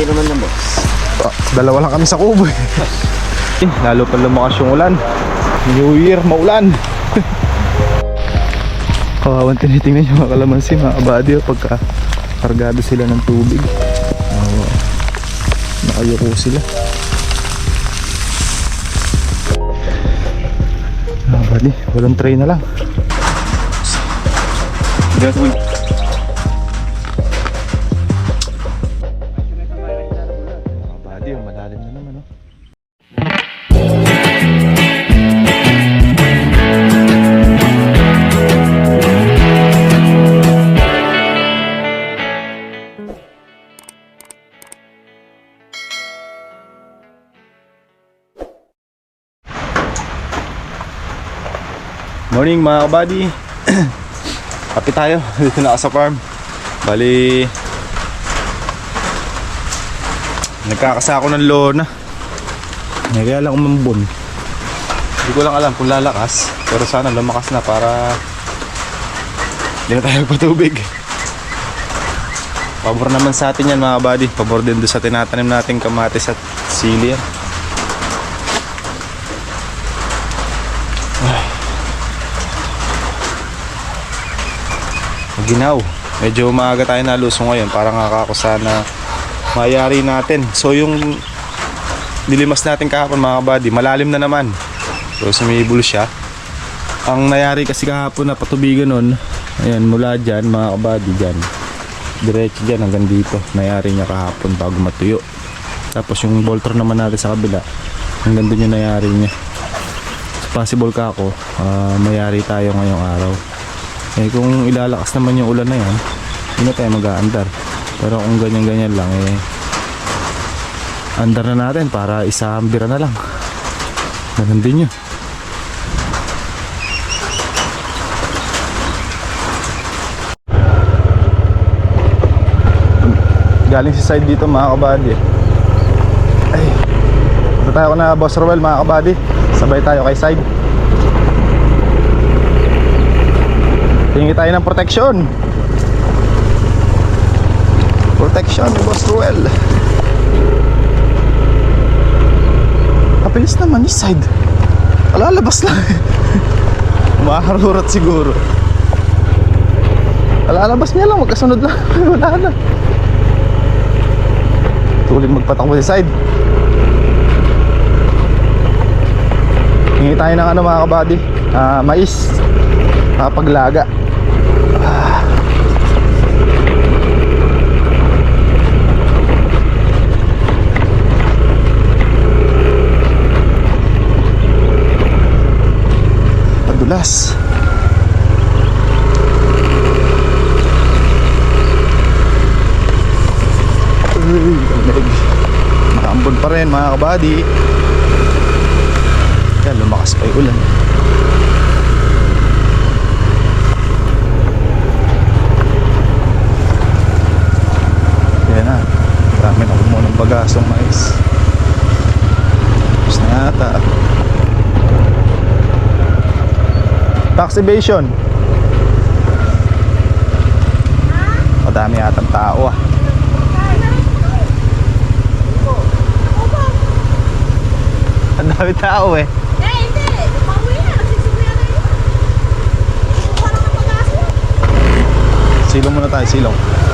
Pwede naman na boss. Ah, Dalawa lang kami sa kubo eh. Eh, Lalo pa lumakas yung ulan. New Year, maulan. Kawawan tinitingnan yung mga kalamansi, mga kabady, oh, pagka kargado sila ng tubig. Oh, nakayuko sila. Mga kabady, walang tray na lang. Mga Morning mga kabady Happy tayo, dito na sa farm. Bali Nagkakasako ng lona. Kaya lang umambon. Hindi ko lang alam kung lalakas Pero sana lumakas na para Hindi na tayo patubig. Pabor naman sa atin yan mga kabady Pabor din doon sa tinatanim nating kamatis at sili Ginaw. Medyo maaga tayo nalusong ngayon para nga ako sana mayari natin. So yung nilimas natin kahapon mga kabady, malalim na naman. So sumibol siya. Ang nayari kasi kahapon na patubigan nun, ayan mula dyan mga kabady dyan. Diretso dyan hanggang dito. Nayari niya kahapon bago matuyo. Tapos yung bolter naman natin sa kabila, hanggang doon yung nayari niya. Possible ka ako, ah, mayari tayo ngayong araw. Eh kung ilalakas naman yung ulan na yan, hindi na tayo mag-aandar. Pero kung ganyan-ganyan lang eh, andar na natin para isang bira na lang. Ganun din yun. Galing si side dito mga kabady. Ay. Ito tayo na Boss Roel mga kabady. Sabay tayo kay side. Hingi tayo ng protection. Protection ni Boss Ruel. Kapilis naman ni side. Alalabas lang. Maharurat siguro. Alalabas niya lang, magkasunod lang. Wala na. Tuling magpatakbo si side. Hingi tayo ng ano mga kabady. Ah, mais. Padulas. Uy, lamig. Nakaambon pa rin mga kabady. Yan, lumakas pa yung ulan. Yan na. Marami na kumuha ng bagasong mais. Tapos na yata. Tax evasion. Madami yata tao ah. Ang dami tao eh. Silong muna tayo, silong.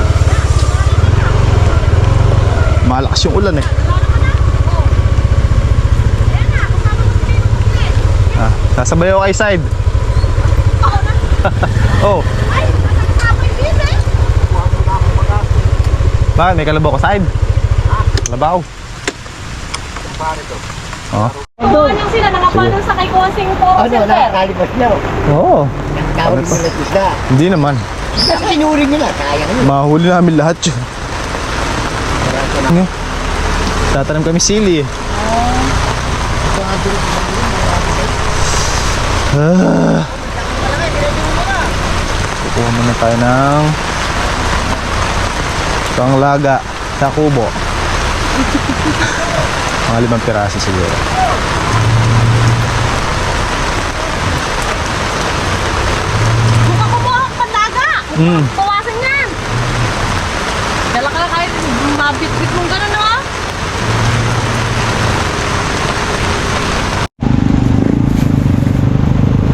Malakas yung ulan eh. Ah, sasabay ako kay side. Oh, ba, may kalabaw ko side. Kalabaw. Oh. Doon yung sila nakapalo sa kay Kosing po. Ano, nakakalipas na. oh. Oo. Tawag mo na isda. Hindi naman. Kasi sinuri nila, sayang yun. Mahuli namin lahat yun. Tatanim kami sili. Ah. Kukuha muna tayo ng panglaga sa kubo. Mga limang piraso siguro. Buka ko mo ang panlaga. Mm. Nabit-bit mong ganun na.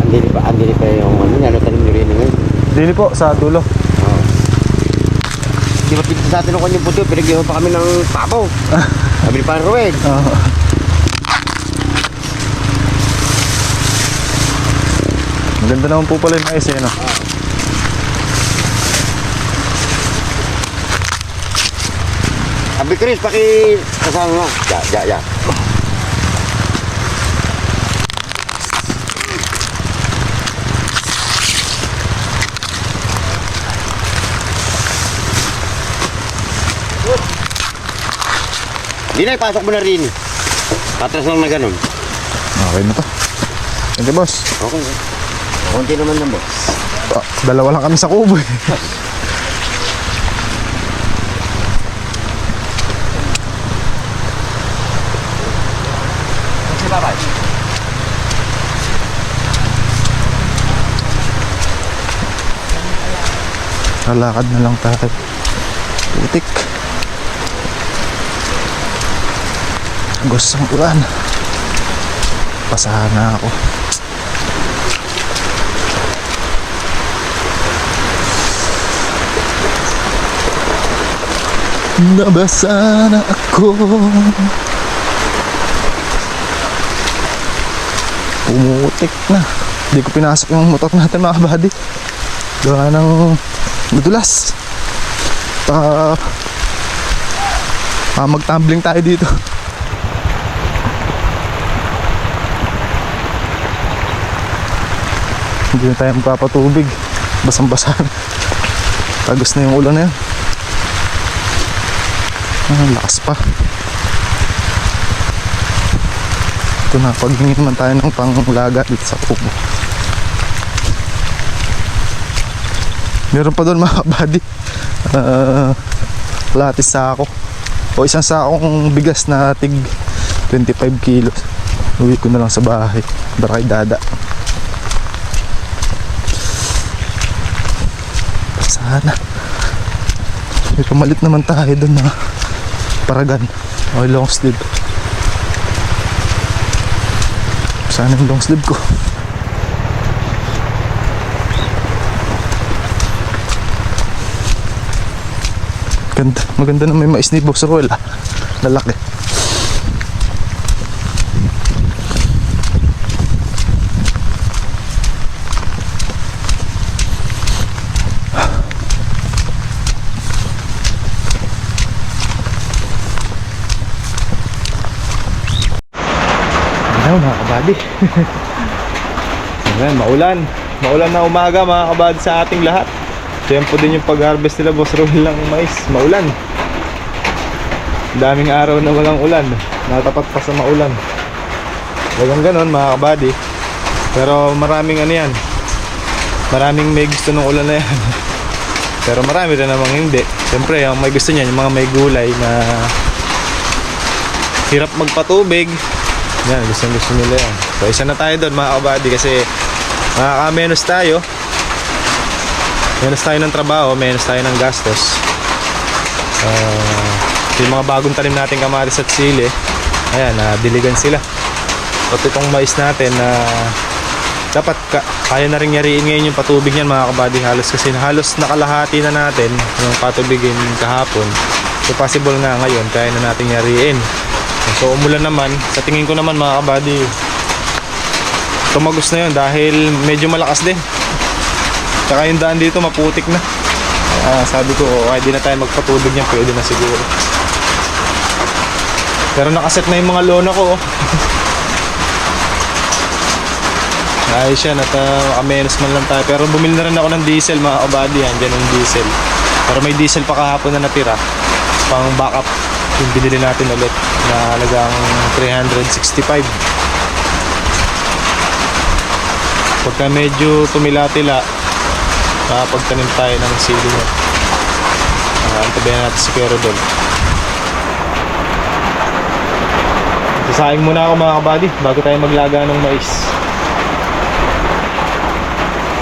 Andili pa, andili pa yung ano, ano tanim ni Rene ngayon. Dili po, sa dulo. Oo. Di ba pinta sa atin ang kanyang buto, pinagyawa pa kami ng pabaw. Sabi ni Panruel. Oo. Ang ganda naman po pala yung mais eh, no? Oo. Sabi Chris, paki... Kasama nga. Ya, ya, ya. Hindi na, ipasok mo na rin. Patras lang na ganun. Okay na to. Thank you, boss. Okay. Konti naman na boss. Ah, dalawa lang kami sa kubo eh. Kasi babay. Lalakad na lang tayo. Putik. Agos ulan. Pasahan na ako. Nabasa na ako. Pumutik na. Hindi ko pinasok yung motor natin mga kabady. Gawa ng madulas. Ta ah, mag-tumbling tayo dito. Hindi na tayo magpapatubig. Basang-basa. Tagos na yung ulan na yan. Ah, lakas pa. Ito na, paghingi naman tayo ng panglaga dito sa kubo. Meron pa doon mga kabady. Uh, latis sako. O isang sakong bigas na tig 25 kilos. Uwi ko na lang sa bahay. Para kay dada. Sana. May pamalit naman tayo doon na paragan. O long sleeve. Sana yung long sleeve ko. Ganda, maganda na may mais ni Boss Roel ah. Lalaki. Ano mga kabady? Ayan, maulan. Maulan na umaga mga kabady sa ating lahat. Tempo din yung pag-harvest nila Boss Roel ng mais. Maulan. Daming araw na walang ulan. Natapat pa sa maulan. Walang ganon mga kabady. Pero maraming ano yan. Maraming may gusto ng ulan na yan. Pero marami rin namang hindi. Siyempre, ang may gusto niyan, yung mga may gulay na hirap magpatubig. Yan, gusto gusto nila yan. So, isa na tayo doon mga kabady kasi makaka-menos tayo. Menos tayo ng trabaho, menos tayo ng gastos. Uh, yung mga bagong tanim natin kamatis at sili, ayan, na diligan sila. At itong mais natin na dapat ka, kaya na rin yariin ngayon yung patubig niyan mga kabady halos kasi halos nakalahati na natin yung patubigin kahapon. So possible nga ngayon kaya na natin yariin. So umulan naman, sa tingin ko naman mga kabady, tumagos na yun dahil medyo malakas din. Tsaka yung daan dito maputik na. Ah, sabi ko, okay, di na tayo magpatubig niyan, pwede na siguro. Pero nakaset na yung mga lona ko. oh. Ayos yan at uh, makamenos man lang tayo. Pero bumili na rin ako ng diesel mga kabady yan. Dyan yung diesel. Pero may diesel pa kahapon na natira. Pang backup yung binili natin ulit na halagang 365. Pagka medyo tumila-tila, makapagtanim tayo ng sili mo. Uh, antabayan natin si Pero Dol. Sasaing muna ako mga kabady bago tayo maglaga ng mais.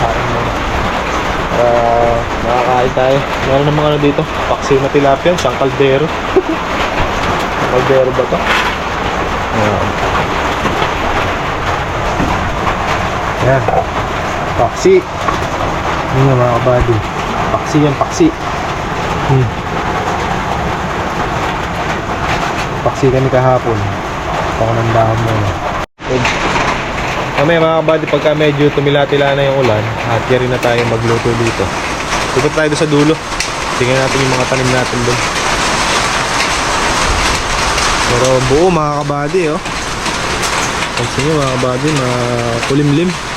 Kain muna. Para makakain tayo. Meron ng mga ano dito. Paksiw na tilapia. Isang kaldero. kaldero ba to? Ayan. Ayan. Paksi. Yun nga mga kabady. Paksi yan, paksi. Hmm. Paksi kami kahapon. Pakunandahan mo na. Kami mga kabady, pagka medyo tumila-tila na yung ulan, at yari na tayo magluto dito. Ikot tayo sa dulo. Tingnan natin yung mga tanim natin doon. Pero buo mga kabady, oh. Pansin nyo mga kabady, makulimlim.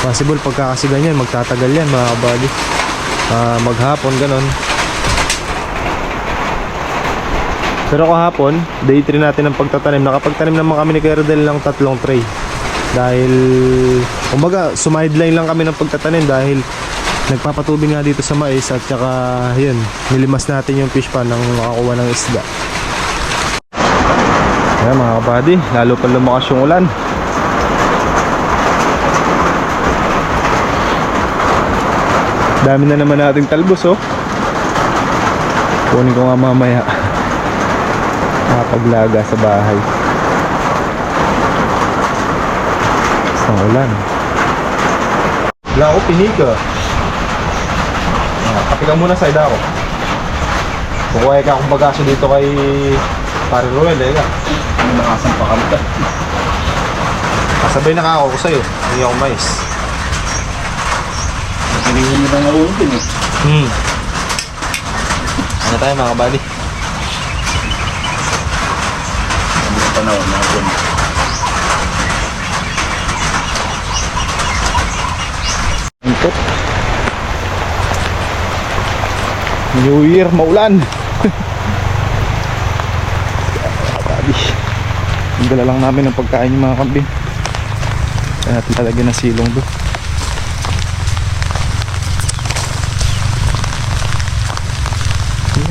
Possible pagka kasi ganyan, magtatagal yan mga kabady. Ah, maghapon, ganon. Pero kahapon, day 3 natin ng pagtatanim. Nakapagtanim naman kami ni Kuya ng tatlong tray. Dahil, kumbaga, sumideline lang kami ng pagtatanim dahil nagpapatubig nga dito sa mais at saka, yun, nilimas natin yung fish pan nang makakuha ng isda. Ayan mga kabady, lalo pa lumakas yung ulan. Dami na naman nating talbos oh. Kunin ko nga mamaya. Nakapaglaga sa bahay. Isang ulan. Wala ako pinika. Ah, kape ka muna sa ida ko. Kukuha ka akong bagaso dito kay Pare Ruel eh ka. Nakasampa ka. Kasabay na ka ako sa'yo. Hindi ako mais. Pinigyan mo na nga ulo din eh. Hmm. Ano tayo mga kabali? Sabi sa panahon natin. Ito. New Year, maulan. Kabali. Ang dala lang namin ng pagkain yung mga kambing. Kaya natin lalagyan ng silong doon.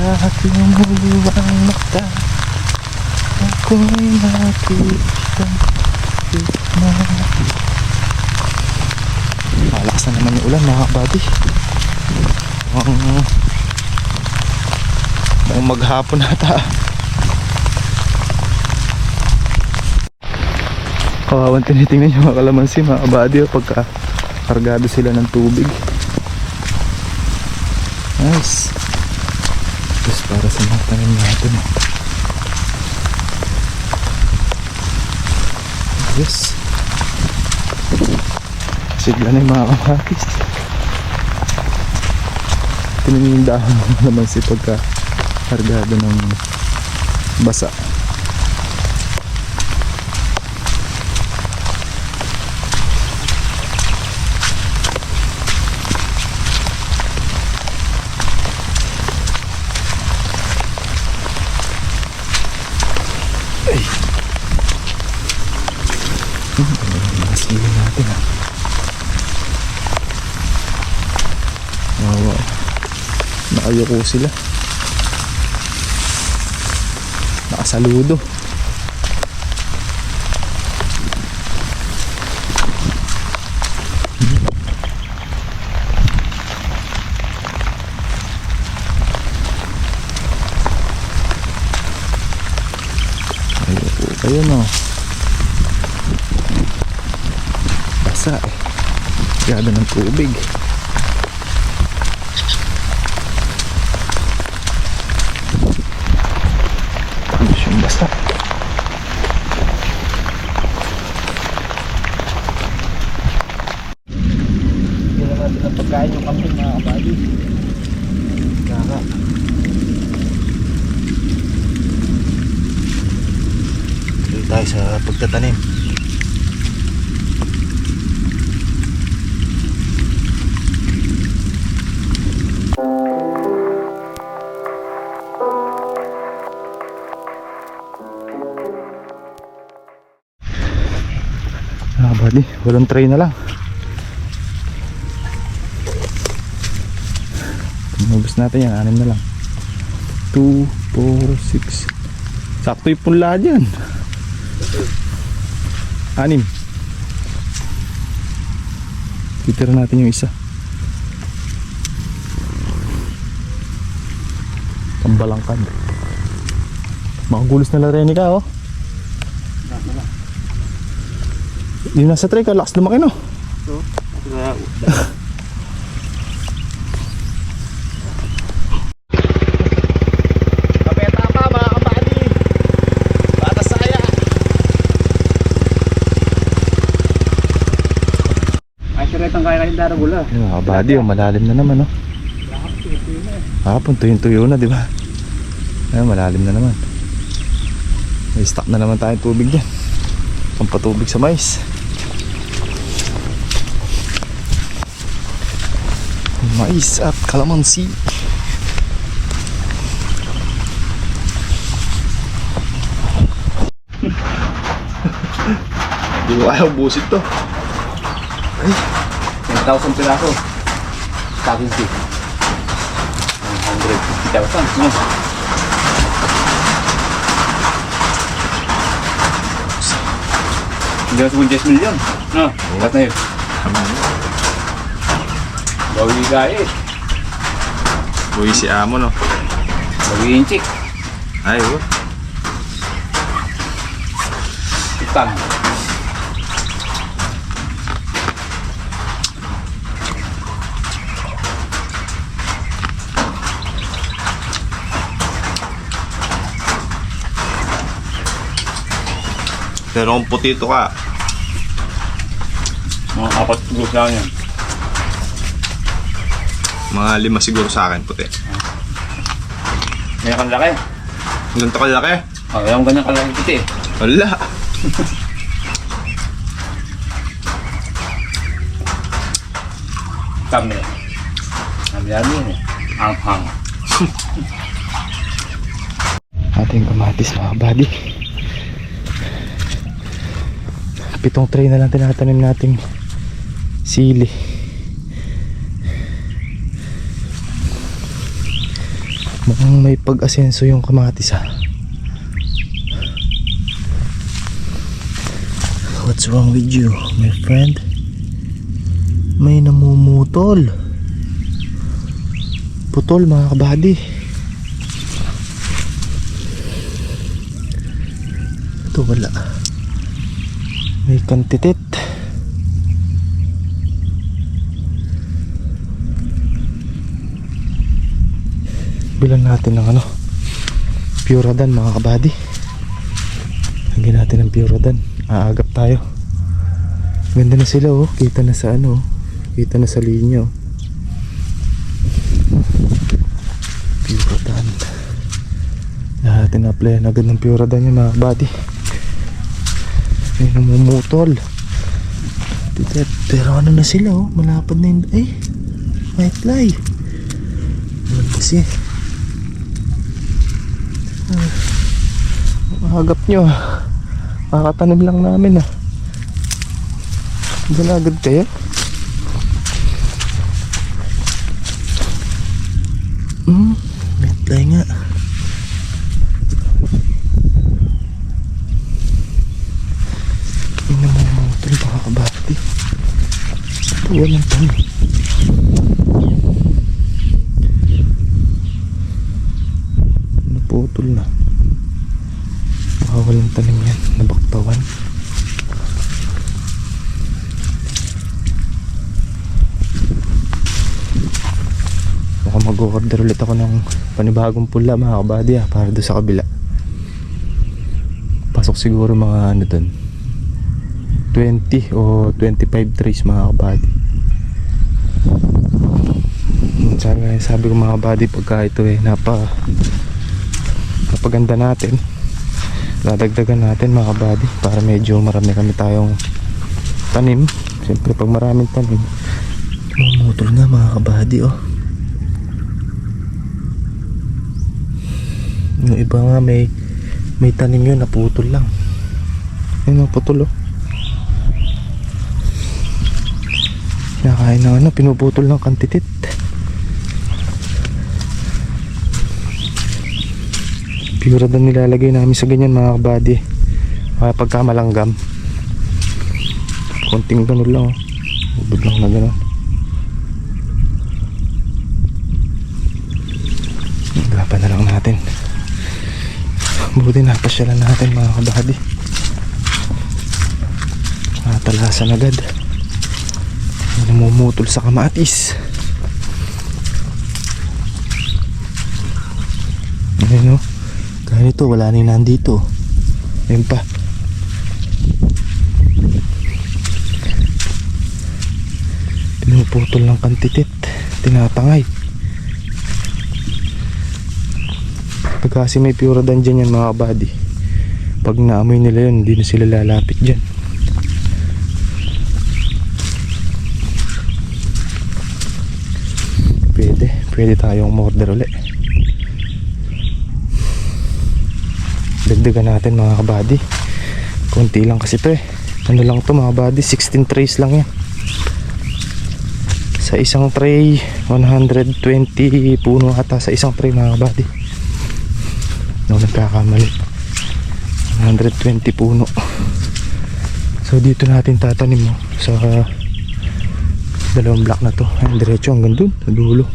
Lahat lumuluwang mata. Ako'y nakita. Gitna Malakas na naman yung ulan mga kabady Ang Ang maghapon ata. Kawawan tinitingnan yung mga kalamansi mga kabady oh, pagka kargado sila ng tubig. Nice Tapos para sa mga tanim natin. Yes Sigla na yung mga kamakis. Dahon naman si pagka kargado ng basa mga sili natin ah Wow, nakayuko sila. Nakasaludo. Ayuko kayo no basa eh. Gada ng tubig Ayos yung basa Hindi na natin ang pagkain yung kambing mga kabali Kaka Tuloy tayo sa pagtatanim Ah, buddy, walang tray na lang. Inubos natin yan, anim na lang. 2, 4, 6. Sakto yung punla dyan. Anim. Titira natin yung isa. Tambalangkad. Makagulos na lang rin ka, oh. Yung nasa tray ka, lakas lumaki no? Kapeta pa mga kabady. Bata saya. Ay, kayong darabula. Yung mga kabady, oh, malalim na naman no? Hapon, tuyong-tuyo na, di ba? Ayun, malalim na naman. May stock na naman tayong tubig dyan. Pampatubig sa mais. Mais at kalamansi. Hindi mo kaya ubusin to. 10,000 piraso. Sa akin si. 150,000. No? Hindi na 10 million. No? Ingat na yun. Bawi gaya eh. Buhay si Amo no. Bawi inchik. Ay, oh. Utang. Pero kung putito ka, Mga apat group lang yan. mga lima siguro sa akin puti. May kang laki. Ganito kalaki. Oh, yung ganyan kalaki kita eh. Wala. Kami. Kami yan eh. Ang-hang. Ating kamatis mga buddy. Pitong tray na lang tinatanim nating sili. Mukhang may pag-asenso yung kamatis ha. What's wrong with you, my friend? May namumutol. Putol mga kabady. Ito wala. May kantitit. Bilan natin ng ano. Puradan mga kabady. Lagyan natin ng Puradan. Aagap tayo. Ganda na sila oh. Kita na sa ano. oh. Kita na sa linya oh. Puradan. Lahat na-applyan agad ng Puradan yung mga kabady. May namumutol. Pero ano na sila oh, malapad na yun. Ay, may fly. Ano kasi? Ah, Mahagap nyo ah. Makakatanim lang namin ah. Na agad kayo. Hmm, may fly nga. May namumutol mga kabati. Ito walang tanim. Naputol na. Baka walang tanim yan. Nabaktawan. Baka mag-order ulit ako ng panibagong pula mga kabady ah, para doon sa kabila. Pasok siguro mga ano doon. 20 o 25 trays mga kabady. Sabi, nga- sabi ko mga kabady pagka ito eh napa napaganda natin dadagdagan natin mga kabady para medyo marami kami tayong tanim. Siyempre pag maraming tanim mamutol na mga kabady oh. Yung iba nga may may tanim yun naputol lang. Yun naputol oh. Nakain ng ano, pinuputol ng kantitit. Daw nilalagay namin sa ganyan mga kabady. Kaya pagka. Konting ganun lang oh. Ubod lang na ganun. Gapan na lang natin. Buti napasyalan natin mga kabady. At talasan agad. Namumutol sa kamatis. Ayun o. Kaya nito, wala na nandito. Ayun pa. Pinuputol ng kantitit. Tinatangay. Pag kasi may puradan dyan yan mga body. Pag naamoy nila yun, hindi na sila lalapit dyan. Pwede. Pwede tayong order ulit. Dagdagan natin mga kabady. Kunti lang kasi to eh. Ano lang to mga kabady, 16 trays lang yan. Sa isang tray, 120 puno ata sa isang tray mga kabady. No, nagkakamali. 120 puno. So dito natin tatanim mo sa dalawang block na to. Ayun, diretso hanggang dun, sa dulo.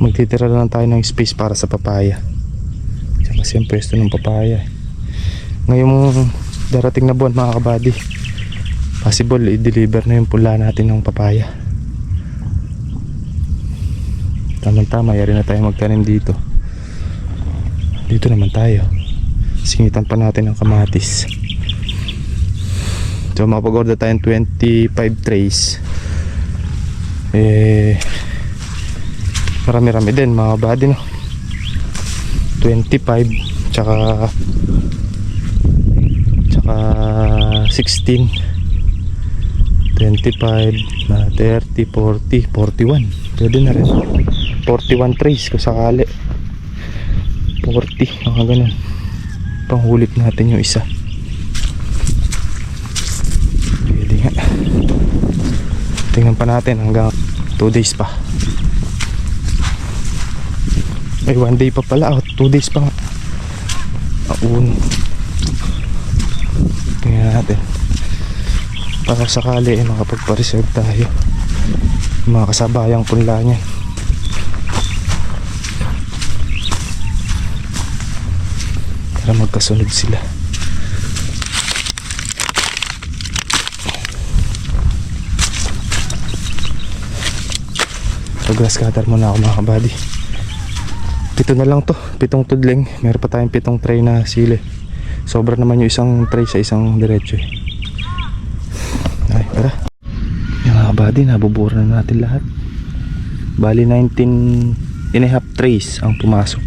Magtitira lang tayo ng space para sa papaya. Tsaka kasi ang pwesto ng papaya. Ngayong darating na buwan mga kabady, possible i-deliver na yung pula natin ng papaya. Tama-tama, yari na tayo magtanim dito. Dito naman tayo. Singitan pa natin ang kamatis. So makapag-order tayong 25 trays. Eh, marami-rami din mga body no. 25 tsaka tsaka 16 25 na 30 40 41 pwede na rin. 41 trays kung sakali. 40 mga ganun. Panghulit natin yung isa. Pwede nga. Tingnan pa natin hanggang 2 days pa ay 1 day pa pala. 2 days pa nga. Aun tingnan natin. Para sakali eh, makapagpa-reserve tayo. Mga kasabayang punla niya para magkasunod sila. So grass cutter muna ako mga kabady pito na lang to pitong tudling. Meron pa tayong pitong tray na sili. Sobra naman yung isang tray sa isang diretso eh. ay tara. Yung mga kabady nabubura na natin lahat. Bali 19 and a half trays ang pumasok.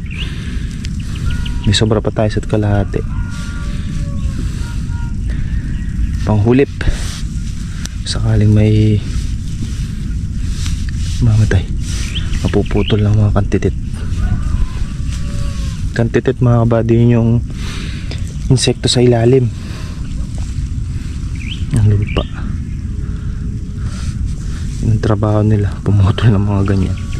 May sobra pa tayo sa kalahati. Panghulip. Sakaling may mamatay. Mapuputol lang mga kantitit kantitit mga kabady yun yung insekto sa ilalim. Ang lupa. Yun ang trabaho nila. Pumutol ng mga ganyan